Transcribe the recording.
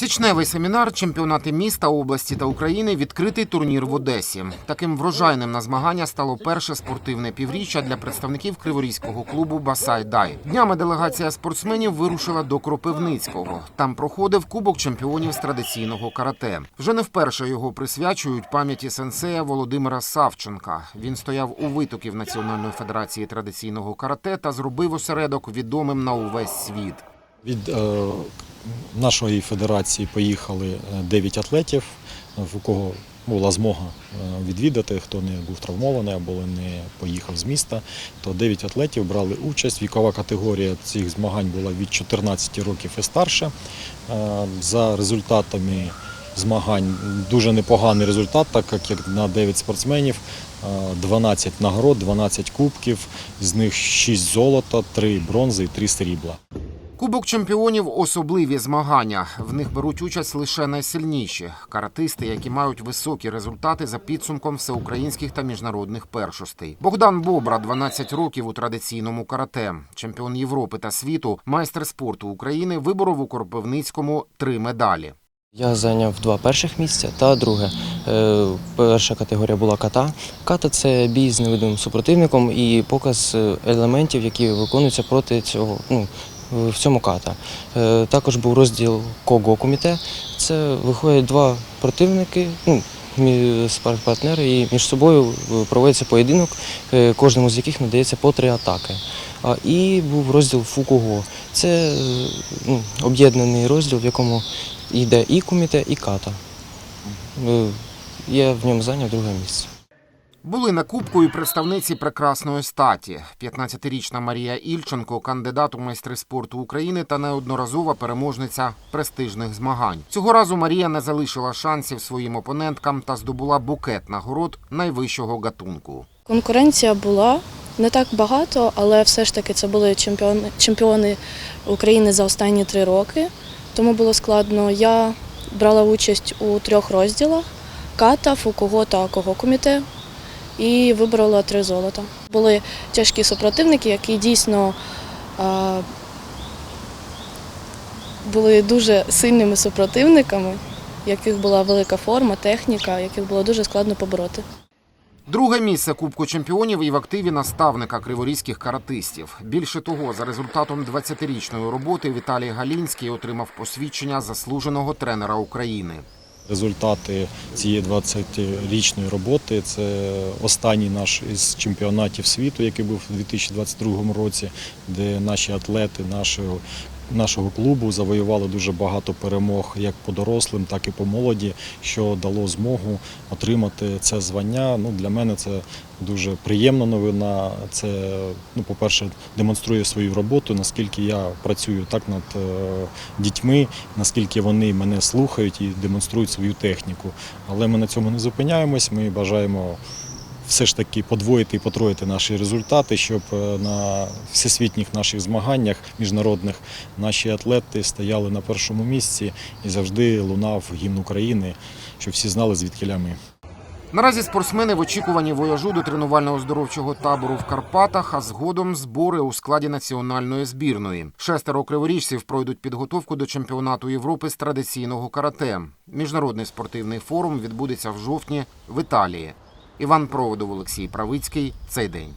Січневий семінар, чемпіонати міста, області та України, відкритий турнір в Одесі. Таким врожайним на змагання стало перше спортивне півріччя для представників криворізького клубу Басай Дай. Днями делегація спортсменів вирушила до Кропивницького. Там проходив Кубок чемпіонів з традиційного карате. Вже не вперше його присвячують пам'яті сенсея Володимира Савченка. Він стояв у витоків Національної федерації традиційного карате та зробив осередок відомим на увесь світ. Від е, нашої федерації поїхали 9 атлетів, в кого була змога е, відвідати, хто не був травмований або не поїхав з міста, то 9 атлетів брали участь. Вікова категорія цих змагань була від 14 років і старше. Е, За результатами змагань дуже непоганий результат, так як на 9 спортсменів е, 12 нагород, 12 кубків, з них 6 золота, 3 бронзи і 3 срібла. Кубок чемпіонів особливі змагання. В них беруть участь лише найсильніші каратисти, які мають високі результати за підсумком всеукраїнських та міжнародних першостей. Богдан Бобра 12 років у традиційному карате, чемпіон Європи та світу, майстер спорту України виборов у Кропивницькому три медалі. Я зайняв два перших місця та друге. Е, Перша категорія була ката. Ката це бій з невидимим супротивником і показ е, елементів, які виконуються проти цього. Ну, в цьому ката. Е, Також був розділ кого коміте. Це виходять два противники, ну, спарпартнери, і між собою е, проводиться поєдинок, е, кожному з яких надається по три атаки. А, І був розділ фукого. Це ну, об'єднаний розділ, в якому йде і коміте, і ката. Я в ньому зайняв друге місце. Були на кубку і представниці прекрасної статі. 15-річна Марія Ільченко, кандидат у майстри спорту України та неодноразова переможниця престижних змагань. Цього разу Марія не залишила шансів своїм опоненткам та здобула букет нагород найвищого гатунку. Конкуренція була не так багато, але все ж таки це були чемпіони, чемпіони України за останні три роки. Тому було складно. Я брала участь у трьох розділах: ката, фукого та кого коміте. І виборола три золота. Були тяжкі супротивники, які дійсно були дуже сильними супротивниками, яких була велика форма, техніка, яких було дуже складно побороти. Друге місце Кубку чемпіонів і в активі наставника криворізьких каратистів. Більше того, за результатом 20-річної роботи Віталій Галінський отримав посвідчення заслуженого тренера України. Результати цієї 20-річної роботи. Це останній наш із чемпіонатів світу, який був у 2022 році, де наші атлети нашого, нашого клубу завоювали дуже багато перемог як по дорослим, так і по молоді, що дало змогу отримати це звання. Ну, для мене це дуже приємна новина. Це, ну, по-перше, демонструє свою роботу, наскільки я працюю так над е, дітьми, наскільки вони мене слухають і демонструють свою техніку. Але ми на цьому не зупиняємось. Ми бажаємо все ж таки подвоїти і потроїти наші результати, щоб е, на всесвітніх наших змаганнях міжнародних наші атлети стояли на першому місці і завжди лунав гімн України, щоб всі знали, звідки ми. Наразі спортсмени в очікуванні вояжу до тренувально-оздоровчого табору в Карпатах, а згодом збори у складі національної збірної. Шестеро криворіжців пройдуть підготовку до чемпіонату Європи з традиційного карате. Міжнародний спортивний форум відбудеться в жовтні в Італії. Іван Проводов, Олексій Правицький. Цей день.